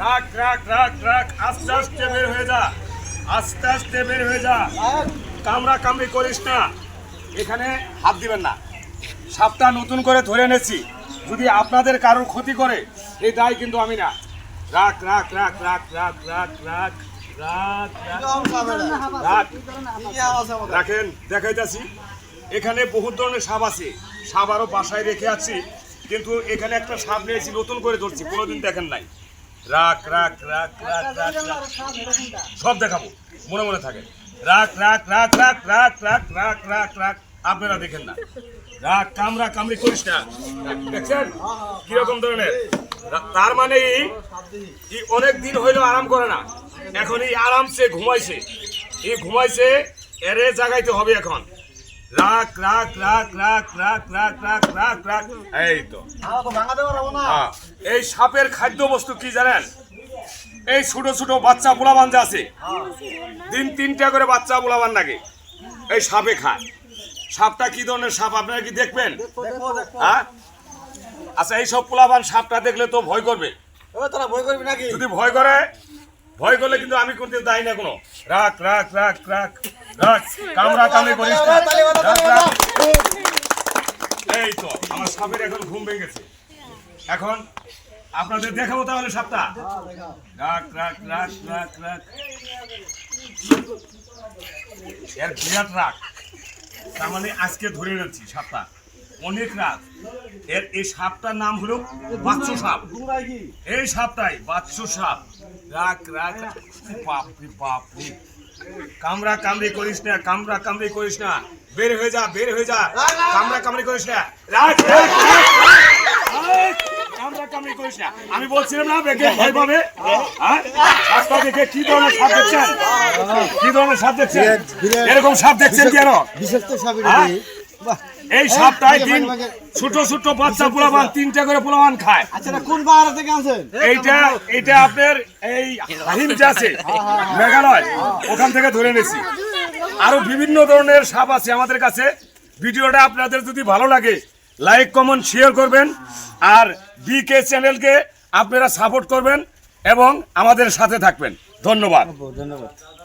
রাখ রাখ রাখ রাখ আস্তে আস্তে বের হয়ে যা আস্তে আস্তে বের হয়ে যা কামড়া কামড়ি করিস না এখানে হাত দিবেন না সাপটা নতুন করে ধরে এনেছি যদি আপনাদের কারোর ক্ষতি করে এই দায় কিন্তু আমি না রাখ রাখ রাখ রাখ রাখ রাখ রাখ রাখ রাখ রাখ রাখেন দেখাইতেছি এখানে বহুত ধরনের সাপ আছে সাপ আরও বাসায় রেখে আছি কিন্তু এখানে একটা সাপ নিয়েছি নতুন করে ধরছি কোনোদিন দেখেন নাই রাখ রাখ রাখ রাখ রাখ রাখ সব দেখাবো মনে মনে থাকে রাখ রাখ রাখ রাখ রাখ রাখ রাখ রাখ রাখ আপনারা দেখেন না রাখ কামরা কামড়ি করিস না দেখছেন কীরকম ধরনের তার মানে অনেক দিন হইল আরাম করে না এখন এই আরামসে ঘুমাইছে এই ঘুমাইছে এরে জাগাইতে হবে এখন রাখ রাখ রাখ রাখ রাখ রাখ রাখ রাখ রাখ এই তো হ্যাঁ, এই সাপের খাদ্য বস্তু কি জানেন? এই ছোট ছোট বাচ্চা পোলাবান যা আছে দিন তিনটা করে বাচ্চা পোলাবান লাগে এই সাপে খায়। সাপটা কি ধরনের সাপ আপনারা কি দেখবেন? হ্যাঁ? আচ্ছা এই সব পোলাবান সাপটা দেখলে তো ভয় করবে। তোরা ভয় করবি নাকি? যদি ভয় করে ভয় করলে কিন্তু আমি করতে দায়ী না কোনো। রাখ রাখ রাখ রাখ রাখ কামড়া কামড়ি করিস। এই তো আমার সাপের এখন ঘুম ভেঙে গেছে এখন আপনাদের দেখাবো তাহলে সাপটা রাখ রাখ রাখ রাখ রাখ। এর বিরাট রাখ তার মানে আজকে ধরে এনেছি সাপটা। অনেক রাত এর এই সাপটার নাম হলো বাচ্চু সাপ। এই সাপটাই বাচ্চু সাপ। রাখ রাখ রাখ। বাপ রে বাপ রে কামড়া করিস না কামড়া কামড়ি করিস না। বের হয়ে যা বের হয়ে যা। কামড়া কামড়ি করিস না। রাখ, রাখ। করিস না। আমি বলছিলাম না দেখে ভয় পাবে? হ্যাঁ? দেখে কি ধরনের সাপ দেখছেন? কি ধরনের সাপ দেখছেন? এরকম সাপ দেখছেন কি আরও বিশেষ তো সবই হ্যাঁ? এই। সাপটায় দিন ছোট ছোট বাচ্চা পোলাবান তিনটা করে পোলাবান খায়। আচ্ছা কোন পাহাড় থেকে আনছেন? এইটা এইটা আপনার এই হাহিম যে আছে মেঘালয়। ওখান থেকে ধরে এনেছি। আরও বিভিন্ন ধরনের সাপ আছে আমাদের কাছে। ভিডিওটা আপনাদের যদি ভালো লাগে লাইক কমেন্ট শেয়ার করবেন। আর বিকে চ্যানেলকে আপনারা সাপোর্ট করবেন এবং আমাদের সাথে থাকবেন। ধন্যবাদ। ধন্যবাদ।